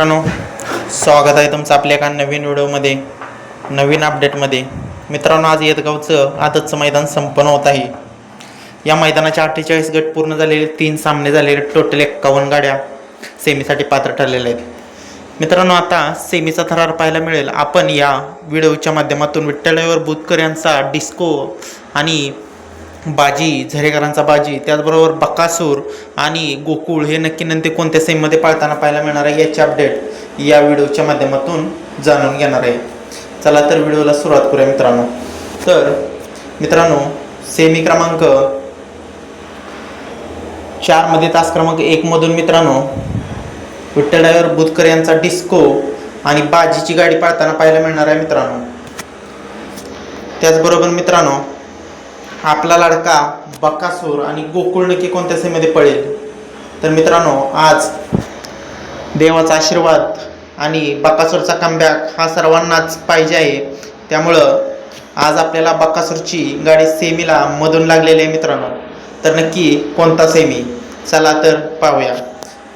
मित्रांनो स्वागत आहे तुमचं आपल्या एका नवीन व्हिडिओमध्ये नवीन अपडेटमध्ये मित्रांनो आज येतगावचं आताचं मैदान संपन्न होत आहे. या मैदानाचे अठ्ठेचाळीस गट पूर्ण झालेले तीन सामने झालेले टोटल एक्कावन्न गाड्या सेमीसाठी पात्र ठरलेल्या आहेत. मित्रांनो आता सेमीचा थरार पाहायला मिळेल. आपण या व्हिडिओच्या माध्यमातून विठ्ठलवर बुतकर यांचा डिस्को आणि बाजी झरेकरांचा बाजी त्याचबरोबर बकासूर आणि गोकुळ हे नक्की नंतर कोणत्या सेममध्ये पाळताना पाहायला मिळणार आहे याची अपडेट या व्हिडिओच्या माध्यमातून जाणून घेणार आहे. चला तर व्हिडिओला सुरुवात करूया मित्रांनो. तर मित्रांनो सेमी क्रमांक चारमध्ये तास क्रमांक एकमधून मित्रांनो विठ्ठल ड्रायव्हर बुधकर यांचा डिस्को आणि बाजीची गाडी पाळताना पाहायला मिळणार आहे मित्रांनो. त्याचबरोबर मित्रांनो आपला लाडका बकासूर आणि गोकुळ नक्की कोणत्या सीमेमध्ये पळेल तर मित्रांनो आज देवाचा आशीर्वाद आणि बकासूरचा कमबॅक हा सर्वांनाच पाहिजे आहे. त्यामुळं आज आपल्याला बकासूरची गाडी सेमीला मधून लागलेली आहे मित्रांनो. तर नक्की कोणता सेमी? चला तर पाहूया.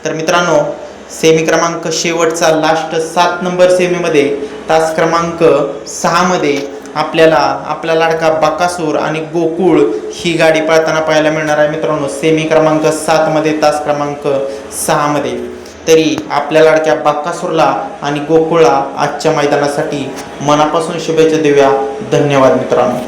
तर मित्रांनो सेमी क्रमांक शेवटचा लास्ट सात नंबर सेमीमध्ये तास क्रमांक सहामध्ये आपल्याला आपला लाडका बकासूर आणि गोकुळ ही गाडी पळताना पाहायला मिळणार आहे मित्रांनो. सेमी क्रमांक सातमध्ये तास क्रमांक सहामध्ये तरी आपल्या लाडक्या बाकासूरला आणि गोकुळला आजच्या मैदानासाठी मनापासून शुभेच्छा देऊया. धन्यवाद मित्रांनो.